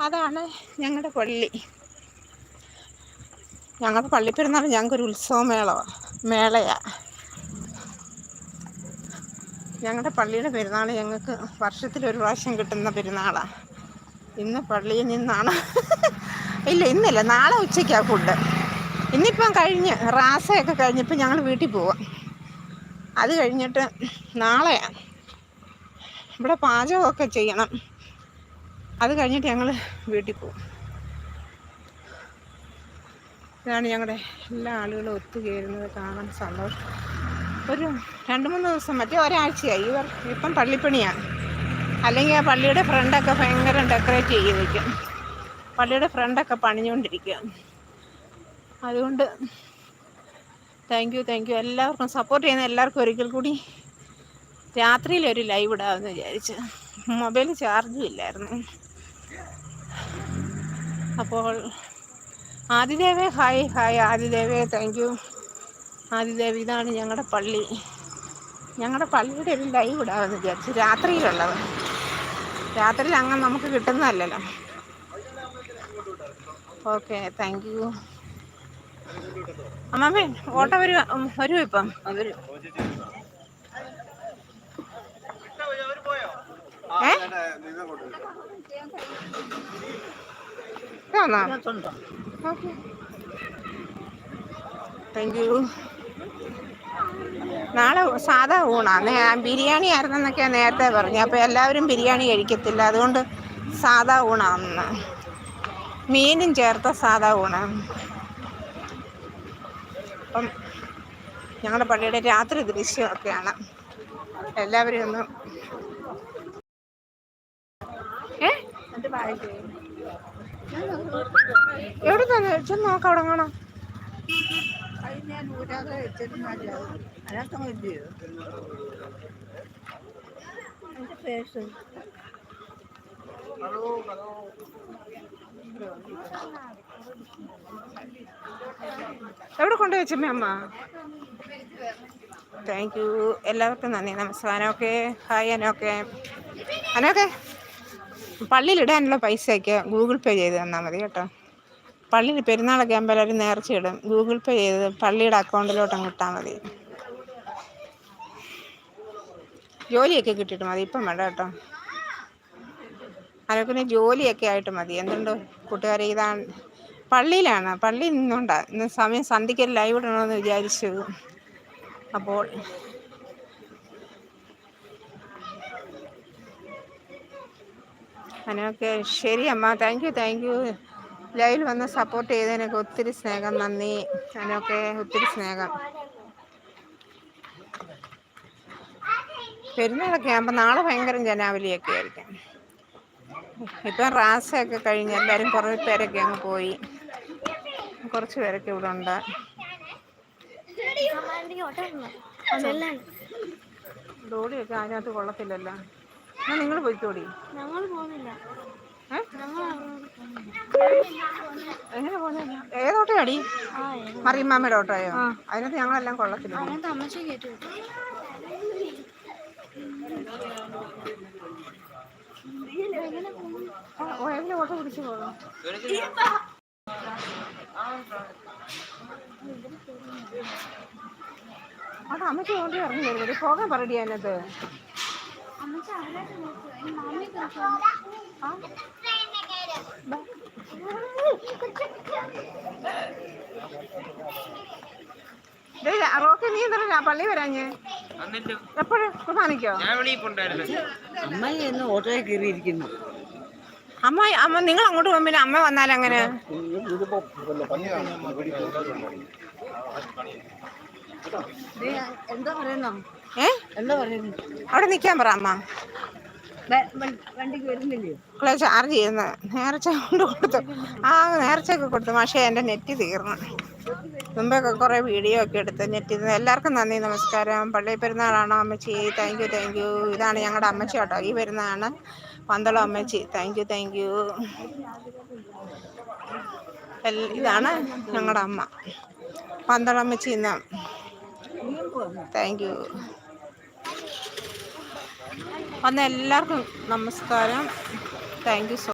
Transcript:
അതാണ് ഞങ്ങളുടെ പള്ളി. ഞങ്ങളുടെ പള്ളിപ്പെരുന്നാൾ ഞങ്ങൾക്കൊരു ഉത്സവമേള മേളയാ. ഞങ്ങളുടെ പള്ളിയുടെ പെരുന്നാൾ ഞങ്ങൾക്ക് വർഷത്തിൽ ഒരു പ്രാവശ്യം കിട്ടുന്ന പെരുന്നാളാണ് ഇന്ന് പള്ളിയിൽ നിന്നാണ്. ഇല്ല ഇന്നില്ല നാളെ ഉച്ചയ്ക്കാണ് ഫുഡ്. ഇന്നിപ്പം കഴിഞ്ഞ് റാസയൊക്കെ കഴിഞ്ഞപ്പോൾ ഞങ്ങൾ വീട്ടിൽ പോവാം. അത് കഴിഞ്ഞിട്ട് നാളെയാണ് ഇവിടെ പാചകമൊക്കെ ചെയ്യണം. അത് കഴിഞ്ഞിട്ട് ഞങ്ങൾ വീട്ടിൽ പോകും ഇതാണ് ഞങ്ങളുടെ എല്ലാ ആളുകളും ഒത്തുചേരുന്നത് കാണാൻ സന്തോഷം. ഒരു രണ്ട് മൂന്ന് ദിവസം മറ്റേ ഒരാഴ്ചയായി. ഇവർ ഇപ്പം പള്ളിപ്പണിയാണ്. അല്ലെങ്കിൽ ആ പള്ളിയുടെ ഫ്രണ്ടൊക്കെ ഭയങ്കര ഡെക്കറേറ്റ് ചെയ്ത് വയ്ക്കും പള്ളിയുടെ ഫ്രണ്ടൊക്കെ പണിഞ്ഞുകൊണ്ടിരിക്കുക. അതുകൊണ്ട് താങ്ക് യു താങ്ക് യു എല്ലാവർക്കും സപ്പോർട്ട് ചെയ്യുന്ന എല്ലാവർക്കും ഒരിക്കൽ കൂടി രാത്രിയിലൊരു ലൈവ് ഇടാമെന്ന് വിചാരിച്ച്. മൊബൈൽ ചാർജും ഇല്ലായിരുന്നു. അപ്പോൾ ആദിദേവേ ഹായ് ഹായ് ആദിദേവേ താങ്ക് യു ആദിദേവ് ഇതാണ് ഞങ്ങളുടെ പള്ളി. ഞങ്ങളുടെ പള്ളിയുടെ ഒരു ലൈവ് ഇടാമെന്ന് വിചാരിച്ചു. രാത്രിയിലുള്ളത് രാത്രിയിൽ അങ്ങനെ നമുക്ക് കിട്ടുന്നതല്ലല്ലോ. ഓക്കെ താങ്ക് യു അമ്മാമേ ഓട്ടോ വരുവാ? വരുമോ ഇപ്പം? ഏ താങ്ക് യു നാളെ സാധാ ഊണാണ് ബിരിയാണി ആയിരുന്നു ആയിരുന്നെന്നൊക്കെയാണ് നേരത്തെ പറഞ്ഞു. അപ്പോൾ എല്ലാവരും ബിരിയാണി കഴിക്കത്തില്ല. അതുകൊണ്ട് സാധാ ഊണാന്ന് മീനും ചേർത്ത സാധാ ഊണാണ് അപ്പം ഞങ്ങളുടെ പള്ളിയുടെ രാത്രി ദൃശ്യമൊക്കെയാണ്. എല്ലാവരും ഒന്ന് ഏ? എവിടെ തന്നെ? ചെന്ന് നോക്കാം അവിടെ കാണാം. എവിടെ കൊണ്ടു വെച്ചമ്മേ അമ്മ? താങ്ക് യു എല്ലാവർക്കും നന്ദി. നമസ്കാരം. ഓക്കെ ഹായ് അനോക്കെ അനോക്കെ പള്ളിയിലിടാനുള്ള പൈസയൊക്കെ ഗൂഗിൾ പേ ചെയ്ത് തന്നാൽ മതി കേട്ടോ. പള്ളിയിൽ പെരുന്നാളൊക്കെ ആകുമ്പോൾ എല്ലാവരും നേർച്ചയിടും ഗൂഗിൾ പേ ചെയ്ത് പള്ളിയുടെ അക്കൗണ്ടിലോട്ട് അങ്ങ് ഇട്ടാൽ മതി. ജോലിയൊക്കെ കിട്ടിയിട്ട് മതി. ഇപ്പം വേണ്ട കേട്ടോ. അതൊക്കെ പിന്നെ ജോലിയൊക്കെ ആയിട്ട് മതി. എന്തുണ്ട് കൂട്ടുകാരെ? ഇതാണ് പള്ളിയിലാണ്. പള്ളിയിൽ നിന്നുകൊണ്ടാണ് ഇന്ന് സമയം സന്ധിക്കൽ ലൈവ് ഇടണമെന്ന് വിചാരിച്ചു. അപ്പോൾ അതിനൊക്കെ ശരി അമ്മ. താങ്ക് യു താങ്ക് യു ലൈവിൽ വന്ന് സപ്പോർട്ട് ചെയ്തതിനൊക്കെ ഒത്തിരി സ്നേഹം. നന്ദി. അതിനൊക്കെ ഒത്തിരി സ്നേഹം. പെരുന്നാളൊക്കെ ആകുമ്പോൾ നാളെ ഭയങ്കര ജനാവലിയൊക്കെ ആയിരിക്കും. ഇപ്പം റാസയൊക്കെ കഴിഞ്ഞ് എല്ലാവരും കുറേ പേരൊക്കെ അങ്ങ് പോയി. കുറച്ച് പേരൊക്കെ ഇവിടെ ഉണ്ട്. ഡോളിയൊക്കെ അതിനകത്ത് കൊള്ളത്തില്ലല്ലോ. എന്നാൽ നിങ്ങൾ പോയിക്കോടി. ഞങ്ങൾ പോകുന്നില്ല എങ്ങനെ പോകുന്നത് ഏതോട്ടോ അടി മറിയമ്മാമ്മയുടെ ഓട്ടോയോ? അതിനകത്ത് ഞങ്ങളെല്ലാം കൊള്ളത്തില്ല. എങ്ങനെ ഓട്ടോ പിടിച്ചു പോകും. അത് അമ്മയ്ക്ക് കൊണ്ട് ഇറങ്ങി വരുന്നത് പോകാൻ പറയടി അതിനകത്ത്. റോക്കി നീ എന്താ പള്ളി വരാഞ്ഞ്? എപ്പോഴും കുർബാനയ്ക്കോ അമ്മായി എന്ന് ഓട്ടോയിൽ കയറിയിരിക്കുന്നു. അമ്മ അമ്മ നിങ്ങൾ അങ്ങോട്ട് പോകുമ്പോൾ അമ്മ വന്നാൽ അങ്ങനെ? എന്താ പറയുന്നോ? ഏ? അവിടെ നിൽക്കാൻ പറ അമ്മ. വണ്ടിക്ക് വരുന്നില്ലേ? മക്കളെ ചാർജ് ചെയ്യുന്ന നേർച്ച കൊണ്ട് കൊടുത്തു. ആ നേർച്ചയൊക്കെ കൊടുത്തു. പക്ഷേ എന്റെ നെറ്റ് തീർന്നു. മുമ്പൊക്കെ കുറേ വീഡിയോ ഒക്കെ എടുത്ത് നെറ്റ് എല്ലാവർക്കും നന്ദി നമസ്കാരം. പള്ളി പെരുന്നാളാണോ അമ്മച്ചി. താങ്ക് യു താങ്ക് യു ഇതാണ് ഞങ്ങളുടെ അമ്മച്ചി കേട്ടോ. ഈ പെരുന്നാളാണ് പന്തളം അമ്മച്ചി. താങ്ക് യു താങ്ക് യു ഇതാണ് ഞങ്ങളുടെ അമ്മ. പന്തളം അമ്മച്ചി ഇന്ന്. താങ്ക് യു വന്ന എല്ലാവർക്കും നമസ്കാരം. Thank you so